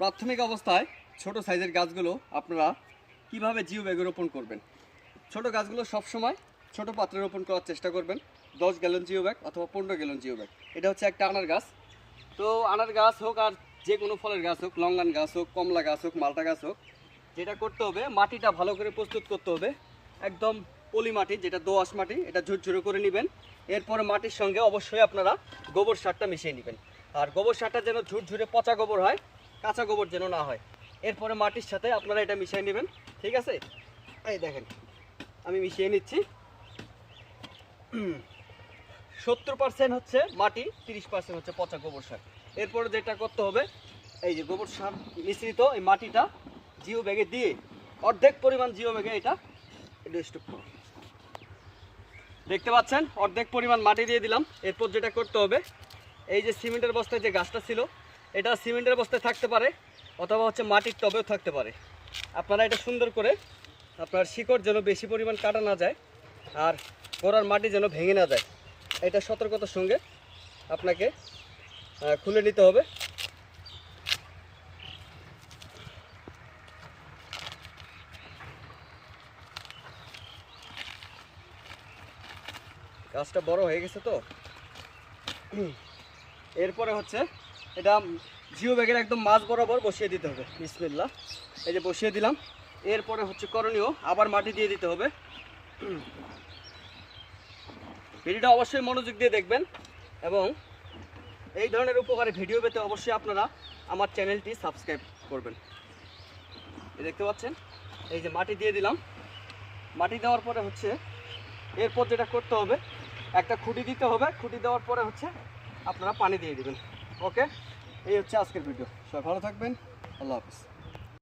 প্রাথমিক অবস্থায় ছোট সাইজের গাছগুলো আপনারা কীভাবে জিও ব্যাগে রোপণ করবেন? ছোট গাছগুলো সবসময় ছোট পাত্রে রোপণ করার চেষ্টা করবেন। দশ গ্যালন জিও ব্যাগ অথবা পনেরো গ্যালন জিও ব্যাগ এটা হচ্ছে একটা আনার গাছ। তো আনার গাছ হোক আর যে কোনো ফলের গাছ হোক, লঙ্গান গাছ হোক, কমলা গাছ হোক, মালটা গাছ হোক, যেটা করতে হবে, মাটিটা ভালো করে প্রস্তুত করতে হবে। একদম পলি মাটি, যেটা দোআঁশ মাটি, এটা ঝুরঝুরে করে নেবেন। এরপরে মাটির সঙ্গে অবশ্যই আপনারা গোবর সারটা মিশিয়ে নেবেন। আর গোবর সারটা যেন ঝুরঝুরে পচা গোবর হয় কাঁচা গোবর যেন না হয়। এরপরে মাটির সাথে আপনারা এটা মিশিয়ে নেবেন, ঠিক আছে? এই দেখেন, আমি মিশিয়ে নিচ্ছি। সত্তর পার্সেন্ট হচ্ছে মাটি, তিরিশ পার্সেন্ট হচ্ছে পচা গোবর সার। এরপরে যেটা করতে হবে, এই যে গোবর সার মিশ্রিত এই মাটিটা জিও ব্যাগে দিয়ে, অর্ধেক পরিমাণ জিও ব্যাগে এটা দেখতে পাচ্ছেন? অর্ধেক পরিমাণ মাটি দিয়ে দিলাম। এরপর যেটা করতে হবে, এই যে সিমেন্টের বস্তায় যে গাছটা ছিল এটা সিমেন্টের বস্তায় থাকতে পারে, অথবা হচ্ছে মাটির টবেও থাকতে পারে। আপনারা এটা সুন্দর করে আপনার শিকড় যেন বেশি পরিমাণ কাটা না যায়, আর গোড়ার মাটি যেন ভেঙে না যায়। এটা সতর্কতার সঙ্গে আপনাকে খুলে নিতে হবে। গাছটা বড় হয়ে গেছে তো? এরপরে হচ্ছে এটা জিও ব্যাগের একদম মাছ বরাবর বসিয়ে দিতে হবে বিসমিল্লা এই যে বসিয়ে দিলাম। এরপরে হচ্ছে করণীয়, আবার মাটি দিয়ে দিতে হবে। ভিডিওটা অবশ্যই মনোযোগ দিয়ে দেখবেন এবং এই ধরনের উপকারী ভিডিও পেতে অবশ্যই আপনারা আমার চ্যানেলটি সাবস্ক্রাইব করবেন। দেখতে পাচ্ছেন? এই যে মাটি দিয়ে দিলাম। মাটি দেওয়ার পরে হচ্ছে এরপর যেটা করতে হবে, একটা খুঁটি দিতে হবে। খুঁটি দেওয়ার পরে হচ্ছে আপনারা পানি দিয়ে দেবেন। ওকে? এই হচ্ছে আজকের ভিডিও। সবাই ভালো থাকবেন। আল্লাহ হাফিজ।